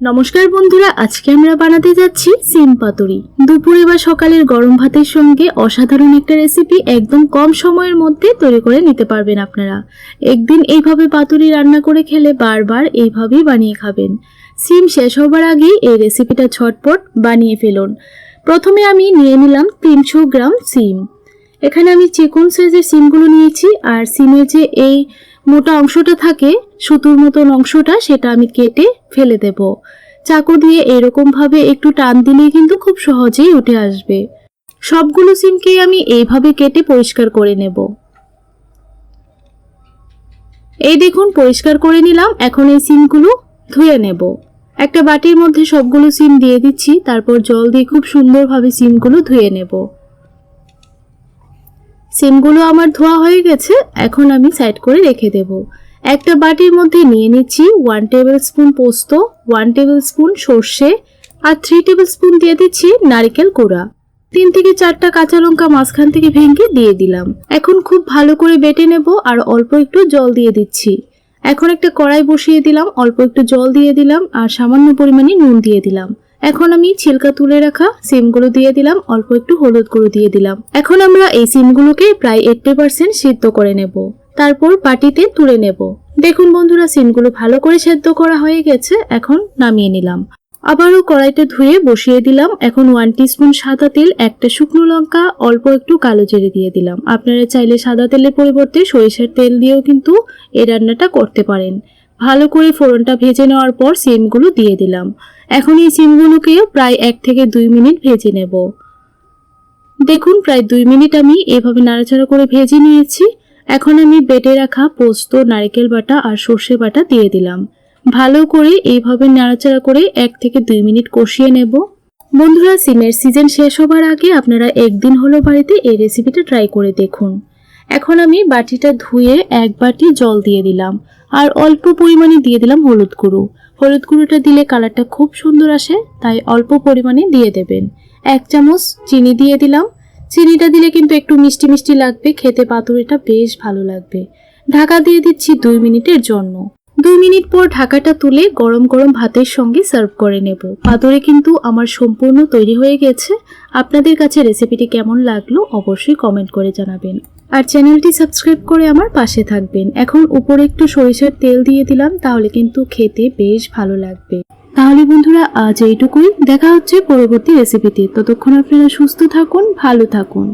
নমস্কার বন্ধুরা, আজকে আমরা বানাতে যাচ্ছি সিম পাতুরি। দুপুরে বা সকালের গরম ভাতের সঙ্গে অসাধারণ একটা রেসিপি একদম কম সময়ের মধ্যে তৈরি করে নিতে পারবেন আপনারা। একদিন এইভাবে পাতুরি রান্না করে খেলে বারবার এইভাবেই বানিয়ে খাবেন। সিম শেষ হবার আগেই এই রেসিপিটা ছটপট বানিয়ে ফেলুন। প্রথমে আমি নিয়ে নিলাম তিনশো গ্রাম সিম। এখানে আমি চিকন সাইজের সিমগুলো নিয়েছি, আর সিমের যে এই মোটা অংশটা থাকে, সুতুর মতন অংশটা সেটা আমি কেটে ফেলে দেব। চাকু দিয়ে এরকম ভাবে একটু টান দিলেই কিন্তু খুব সহজেই উঠে আসবে। সবগুলো সিমকে আমি এইভাবে কেটে পরিষ্কার করে নেব। এই দেখুন, পরিষ্কার করে নিলাম, এখন এই সিমগুলো ধুয়ে নেব। একটা বাটির মধ্যে সবগুলো সিম দিয়ে দিচ্ছি, তারপর জল দিয়ে খুব সুন্দরভাবে সিমগুলো ধুয়ে নেব। সিমগুলো আমার ধোয়া হয়ে গেছে, এখন আমি সাইড করে রেখে দেব। একটা বাটির মধ্যে নিয়ে নিচ্ছি ওয়ান টেবিল স্পুন পোস্ত ওয়ান টেবিল স্পুন সর্ষে আর থ্রি টেবিল স্পুন দিয়ে দিচ্ছি নারকেল কোড়া তিন থেকে চারটা কাঁচা লঙ্কা মাঝখান থেকে ভেঙে দিয়ে দিলাম। এখন খুব ভালো করে বেটে নেব আর অল্প একটু জল দিয়ে দিচ্ছি। এখন একটা কড়াই বসিয়ে দিলাম, অল্প একটু জল দিয়ে দিলাম আর সামান্য পরিমাণে নুন দিয়ে দিলাম। এখন আমি ছিলকা তুলে রাখা সিমগুলো দিয়ে দিলাম, অল্প একটু হলুদ গুঁড়ো দিয়ে দিলাম। এখন আমরা এই সিমগুলোকে প্রায় এইট্টি পার্সেন্ট সিদ্ধ করে নেব। তারপর বাটিতে তুলে নেব। দেখুন বন্ধুরা, সিমগুলো ভালো করে সেদ্ধ করা হয়ে গেছে, এখন নামিয়ে নিলাম। আবারও কড়াইটা ধুয়ে বসিয়ে দিলাম, এখন ওয়ান টিস্পুন সাদা তেল, একটা শুকনো লঙ্কা, অল্প একটু কালো জিরে দিয়ে দিলাম। আপনারা চাইলে সাদা তেলের পরিবর্তে সরিষার তেল দিয়েও কিন্তু এই রান্নাটা করতে পারেন। ভালো করে ফোড়নটা ভেজে নেওয়ার পর সিমগুলো দিয়ে দিলাম। এখন এই সিমগুলোকেও প্রায় এক থেকে দুই মিনিট ভেজে নেব। দেখুন, প্রায় দুই মিনিট আমি এভাবে নাড়াচাড়া করে ভেজে নিয়েছি। এখন আমি বেটে রাখা পোস্ত, নারকেল বাটা আর সর্ষে বাটা দিয়ে দিলাম। ভালো করে এইভাবে নাড়াচাড়া করে এক থেকে দুই মিনিট কষিয়ে নেব। বন্ধুরা, সিমের সিজন শেষ হবার আগে আপনারা একদিন হলো বাড়িতে এই রেসিপিটা ট্রাই করে দেখুন। এখন আমি বাটিটা ধুয়ে এক বাটি জল দিয়ে দিলাম। আর অল্প পরিমাণে দিয়ে দিলাম হলুদ গুঁড়ো। হলুদ গুঁড়োটা দিলে কালারটা খুব সুন্দর আসে, তাই অল্প পরিমাণে দিয়ে দেবেন। এক চামচ চিনি দিয়ে দিলাম। চিনিটা দিলে কিন্তু একটু মিষ্টি মিষ্টি লাগবে, খেতে পাতুরিটা বেশ ভালো লাগবে। ঢাকা দিয়ে দিচ্ছি দুই মিনিটের জন্য। দুই মিনিট পর ঢাকাটা তুলে গরম গরম ভাতের সঙ্গে সার্ভ করে নেব। পাতুরি কিন্তু আমার সম্পূর্ণ তৈরি হয়ে গেছে। আপনাদের কাছে রেসিপিটি কেমন লাগল অবশ্যই কমেন্ট করে জানাবেন। আর চ্যানেলটি সাবস্ক্রাইব করে আমার পাশে থাকবেন। এখন উপরে একটু সরিষার তেল দিয়ে দিলাম, তাহলে কিন্তু খেতে বেশ ভালো লাগবে। তাহলে বন্ধুরা, আজ এইটুকুই। দেখা হচ্ছে পরবর্তী রেসিপিতে। ততক্ষণ আপনারা সুস্থ থাকুন, ভালো থাকুন।